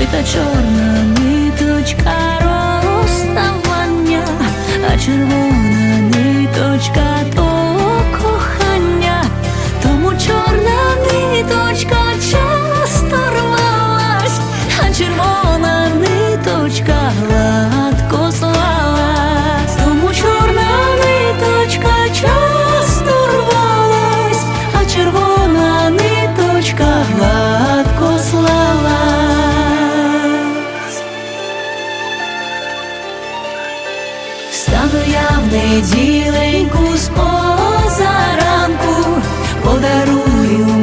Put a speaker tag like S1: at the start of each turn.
S1: Ой, та чорна ниточка розставання, а червона ниточка Встану я в неділеньку з позаранку, подарую